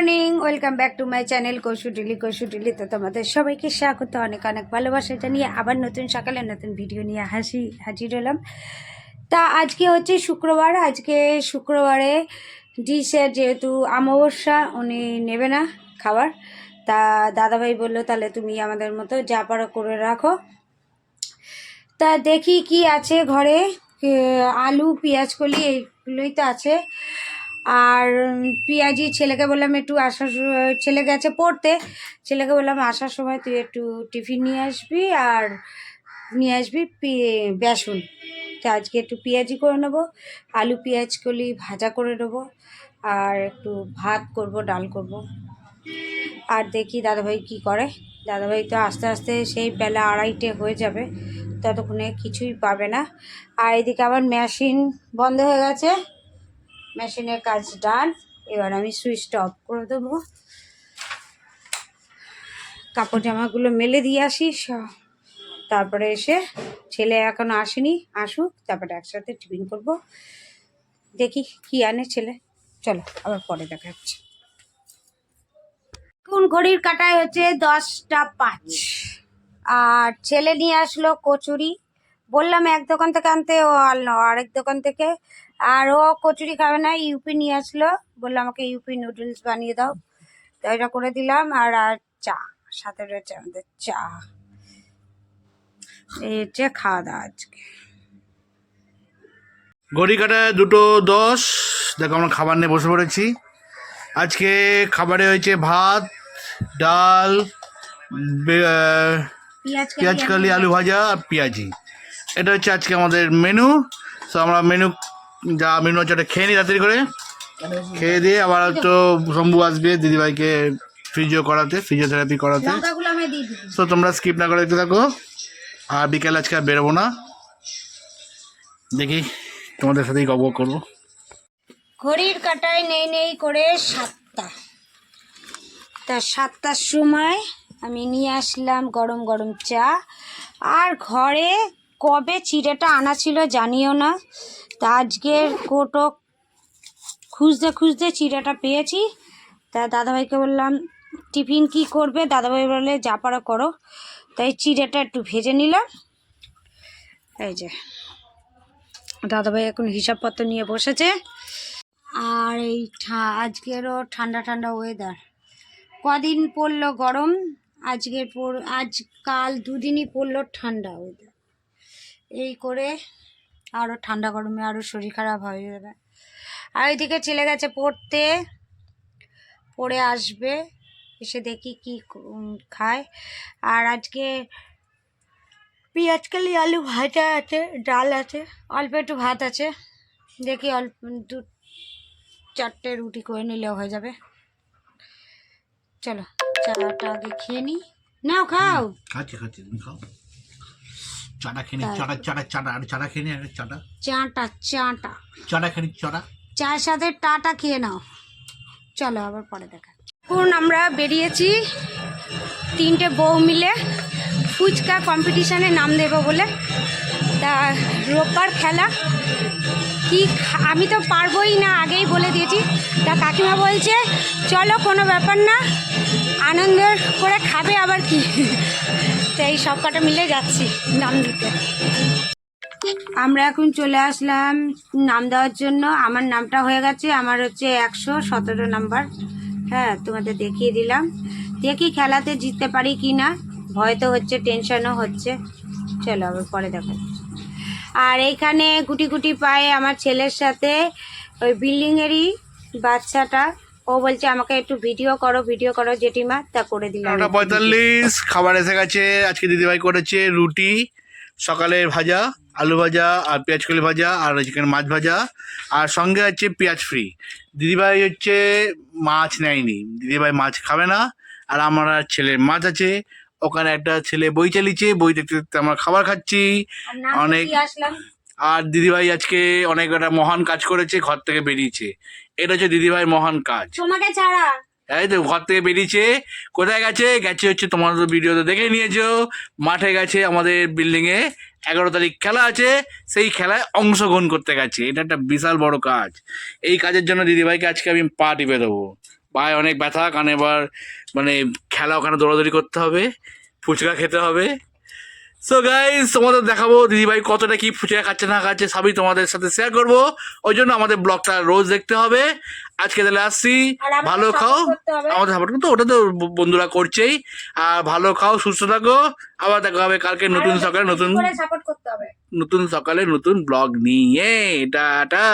Morning, welcome back to my channel কসুটিলি তো তোমাদের সবাইকে স্বাগত, অনেক অনেক ভালোবাসা। জানিয়ে আবার নতুন সকালে নতুন ভিডিও নিয়ে হাসি, হাজির হলাম। তা আজকে হচ্ছে শুক্রবার। আজকে শুক্রবারে ডিশের যেহেতু অমাবস্যা, উনি নেবে না খাবার। তা দাদাভাই বলল, তাহলে তুমি আমাদের মতো যা পারো করে রাখো। তা দেখি কি আছে ঘরে। আলু, পেঁয়াজ, কলি, এইগুলোই তো আছে। আর পেঁয়াজি ছেলেকে বললাম একটু আসার ছেলে গেছে পড়তে। ছেলেকে বললাম আসার সময় তুই একটু টিফিন নিয়ে আসবি আর নিয়ে আসবি বেসন। তো আজকে একটু পেঁয়াজি করে নেব, আলু, পেঁয়াজ, কলি ভাজা করে নেব আর একটু ভাত করব, ডাল করব। আর দেখি দাদাভাই কি করে। দাদাভাই তো আস্তে আস্তে সেই বেলা আড়াইটে হয়ে যাবে, ততক্ষণে কিছুই পাবে না। আর এদিকে আবার মেশিন বন্ধ হয়ে গেছে। মেশিনের কাজ ডান। এবার আমি সুইচটা অফ করে দেবো। কাপড় জামাগুলো মেলে দিয়ে আসি তারপরে এসে ছেলে এখনও আসেনি, আসুক, তারপরে একসাথে টিফিন করব। দেখি কি আনে ছেলে। চলো, আবার পরে দেখা যাচ্ছে এখন ঘড়ির কাটায় হচ্ছে দশটা পাঁচ। আর ছেলে নিয়ে আসলো কচুরি। বললাম, এক দোকান থেকে আনতে ও আনলো, আরেক দোকান থেকে আর ও কচুরি খাবে না ইউপি নিয়ে আসলো। বলল আমাকে ইউপি নুডলস বানিয়ে দাও। তো এটা করে দিলাম। আর আর চা সাথে রয়েছে আমাদের চা। এই হচ্ছে খাওয়া দাওয়া আজকে। ঘড়ি কাটায় দুটো দশ। দেখো আমরা খাবার নিয়ে বসে পড়েছি। আজকে খাবারে হয়েছে ভাত ডাল পেঁয়াজ কালি আলু ভাজা আর পেঁয়াজি। এটা হচ্ছে আজকে আমাদের মেনু তো আমরা মেনু যা মেনু আছে ওটা খেয়ে নিই তাড়াতাড়ি করে। খেয়ে দিয়ে আবার তো শম্ভু আসবে দিদিভাইকে ফিজিও করাতে ফিজিওথেরাপি করাতে। আমি তো তোমরা স্কিপ না করে দেখতে থাকো। আর বিকেল আজকে আর বেরোবো না। দেখি তোমাদের সাথেই গল্প করব। ঘড়ির কাটায় নেই নেই করে সাতটা। তা সাতটার সময় আমি নিয়ে আসলাম গরম গরম চা। আর ঘরে কবে চিড়েটা আনা ছিল জানিও না। তা আজকের কোটো খুঁজতে খুঁজতে চিড়েটা পেয়েছি। তা দাদাভাইকে বললাম, টিফিন কি করবে? দাদাভাই বলে যা পারো করো। তাই চিড়েটা একটু ভেজে নিলাম। এই যে, দাদাভাই এখন হিসাবপত্র নিয়ে বসেছে। আর এই আজকেরও ঠান্ডা ঠান্ডা ওয়েদার কদিন পড়ল গরম, আজকের পর, আজ কাল দুদিনই পড়ল ঠান্ডা ওয়েদার এই করে আরও ঠান্ডা গরমে আরও শরীর খারাপ হয়ে যাবে। আর ওইদিকে চলে গেছে পড়তে। পড়ে আসবে। এসে দেখি কি খায়। আর আজকে পেঁয়াজ কালি আলু ভাজা আছে, ডাল আছে, অল্প একটু ভাত আছে। দেখি অল্প দু চারটে রুটি করে নিলেও হয়ে যাবে। চলো চাটা আগে খেয়ে নিই নাও খাও। খাচ্ছি খাচ্ছি, তুমি খাও। চাটা খেয়ে চাটা চাটা চাটা আর চাটা খেয়ে চাটা। চাটা চাটা। চাটা খেয়ে চাটা। চায়ের সাথে টাটা খেয়ে নাও। চলো আবার পরে দেখা। এখন আমরা বেরিয়েছি তিনটে বউ মিলে ফুচকা কম্পিটিশানে নাম দেবো বলে। তা রোববার খেলা। কি আমি তো পারবোই না আগেই বলে দিয়েছি। তা কাকিমা বলছে চলো কোনো ব্যাপার না। আনন্দ করে খাবে আবার কি? তো এই সব কটা মিলে যাচ্ছি নাম দিতে। আমরা এখন চলে আসলাম নাম দেওয়ার জন্য। আমার নামটা হয়ে গেছে, আমার হচ্ছে একশো সতেরো নাম্বার। হ্যাঁ তোমাদের দেখিয়ে দিলাম। দেখি খেলাতে জিততে পারি কি না। ভয় তো হচ্ছে, টেনশনও হচ্ছে। চলো আবার পরে দেখো। আর এইখানে গুটি গুটি পায়ে আমার ছেলের সাথে ওই বিল্ডিংয়েরই বাচ্চাটা ও বলছে আমাকে একটু ভিডিও করো ভিডিও করো জেঠিমা। তা করে দিলাম নটা পঁয়তাল্লিশ খাবার এসে গেছে আজকে দিদিভাই করেছে রুটি সকালের ভাজা আলু ভাজা আর পেঁয়াজ কলি ভাজা আর চিকেন মাছ ভাজা আর সঙ্গে আছে পেঁয়াজ ফ্রি দিদিভাই হচ্ছে মাছ নেয়নি দিদিভাই মাছ খাবে না আর আমার আর ছেলের মাছ আছে। ওখানে একটা ছেলে বই চালিয়েছে বই দেখতে দেখতে আমরা খাবার খাচ্ছি। অনেক- আসলাম। আর দিদিভাই আজকে অনেক একটা মহান কাজ করেছে ঘর থেকে বেরিয়েছে। এটা হচ্ছে দিদিভাই মহান কাজ। তোমাকে ছাড়া। এই তো ঘর থেকে বেরিয়েছে। কোথায় গেছে? গেছে হচ্ছে তোমার তো ভিডিও তো দেখে নিয়েছো। মাঠে গেছে আমাদের বিল্ডিং এ। এগারো তারিখ খেলা আছে। সেই খেলায় অংশগ্রহণ করতে গেছে। এটা একটা বিশাল বড় কাজ। এই কাজের জন্য দিদিভাইকে আজকে আমি পা টিপে দেবো। পায়ে অনেক ব্যথা কারণ এবার মানে খেলা ওখানে দৌড়াদৌড়ি করতে হবে। ফুচকা খেতে হবে। সো গাইস তোমাদের দেখাবো দিদিভাই কতটা কি ফুচকা খাচ্ছে না খাচ্ছে সবই তোমাদের সাথে শেয়ার করব। ওই জন্য আমাদের ব্লগটা রোজ দেখতে হবে। আজকে তাহলে আসছি। ভালো খাও। আমাদের সাপোর্ট তো ওটা তো বন্ধুরা করছেই। আর ভালো খাও সুস্থ থাকো। আবার দেখা হবে কালকে নতুন সকালে নতুন নতুন সকালে নতুন ব্লগ নিয়ে। টাটা।